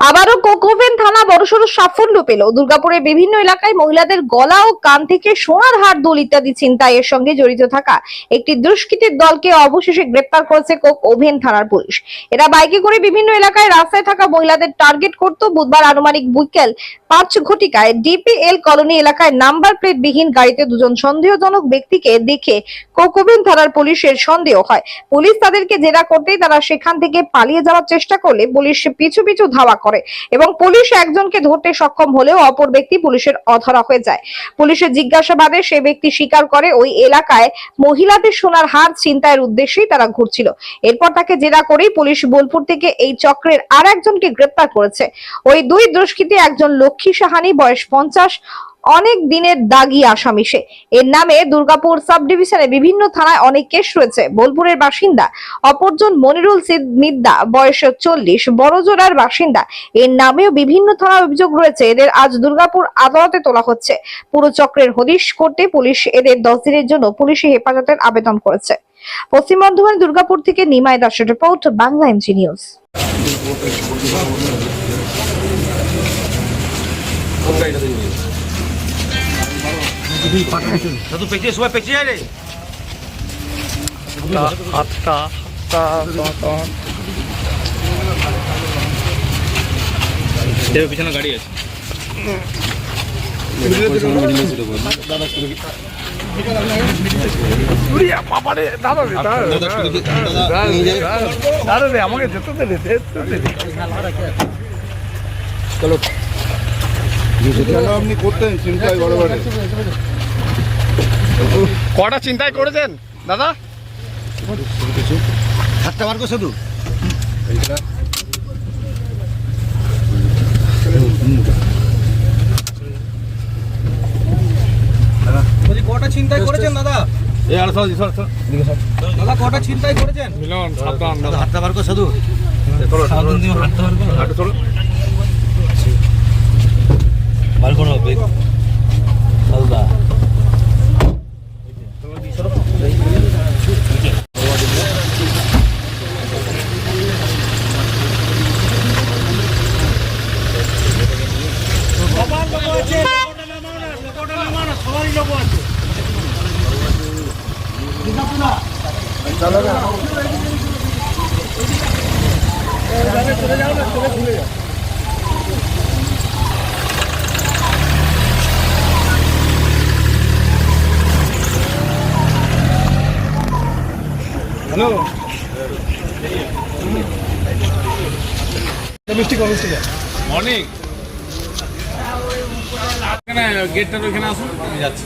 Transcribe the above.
আবারও কোকোভেন থানা বড়সড় সাফল্য পেল। দুর্গাপুরের বিভিন্ন এলাকায় মহিলাদের গলা ও কান থেকে সোনার হার, দোল ইত্যাদি ছিনতাইয়ের সঙ্গে জড়িত থাকা একটি দুষ্কৃতের দলকে অবশেষে গ্রেপ্তার করেছে কোক ওভেন থানার পুলিশ। এরা বাইকে করে বিভিন্ন এলাকায় রাস্তায় থাকা মহিলাদের টার্গেট করত বুধবার আনুমানিক বিকেল পাঁচ ঘটিকায় ডিপিএল কলোনি এলাকায় নাম্বার প্লেট বিহীন গাড়িতে দুজন সন্দেহজনক ব্যক্তিকে দেখে কোকোভেন থানার পুলিশের সন্দেহ হয়। পুলিশ তাদেরকে জেরা করতেই তারা সেখান থেকে পালিয়ে যাওয়ার চেষ্টা করলে পুলিশ পিছু পিছু ধাওয়া করে এবং পুলিশ একজনকে ধরতে সক্ষম হলেও অপর ব্যক্তি পুলিশের অধরা হয়ে যায়। পুলিশের জিজ্ঞাসাবাদে সে ব্যক্তি স্বীকার করে ওই এলাকায় মহিলাদের সোনার হার ছিনতাইয়ের উদ্দেশ্যেই তারা ঘুরছিল। এরপর তাকে জেরা করেই পুলিশ বোলপুর থেকে এই চক্রের আর একজনকে গ্রেপ্তার করেছে। ওই দুই দুষ্কৃতী একজন লক্ষ্মী সাহানি, বয়স পঞ্চাশ, অনেক দিনের দাগি আসামি সে। এর নামে দুর্গাপুর সাব ডিভিশনে বিভিন্ন থানায় অনেক কেস রয়েছে। বোলপুরের বাসিন্দা অপরজন মনিরুল মিদ্দা, বয়স চল্লিশ, বড়জোড়ার বাসিন্দা। এর নামেও বিভিন্ন থানায় অভিযোগ রয়েছে। এদের আজ দুর্গাপুর আদালতে তোলা হচ্ছে। পুরো চক্রের হদিশ করতে পুলিশ এদের দশ দিনের জন্য পুলিশি হেফাজতের আবেদন করেছে। পশ্চিম বর্ধমান দুর্গাপুর থেকে নিমায় দাসের রিপোর্ট, বাংলা এমজি নিউজ। দাদু পেঁচিয়ে সবাই পেঁচিয়ে যায় রে। হাতটা হাতটা দেবে পিছনে গাড়ি আছে। দাদা দাদা আমাকে যেতে দে। কেন আপনি করতেন চিন্তায় বড় বড় কটা চিন্তাই করেছেন? দাদা? হাতটা বার কর শুধু বলছি কটা চিন্তাই করেছেন দাদা? এই আর সর সর সর। দাদা কটা চিন্তাই করেছেন? মিলন হাতটা বার কর শুধু সাবধান হাতটা বার করো হাঁটু চলো বার করো বেগ দাদা হ্যালো মিষ্টি কম মিষ্টি কম। মর্নিং এখানে গেটটার ওইখানে আসুন আমি যাচ্ছি।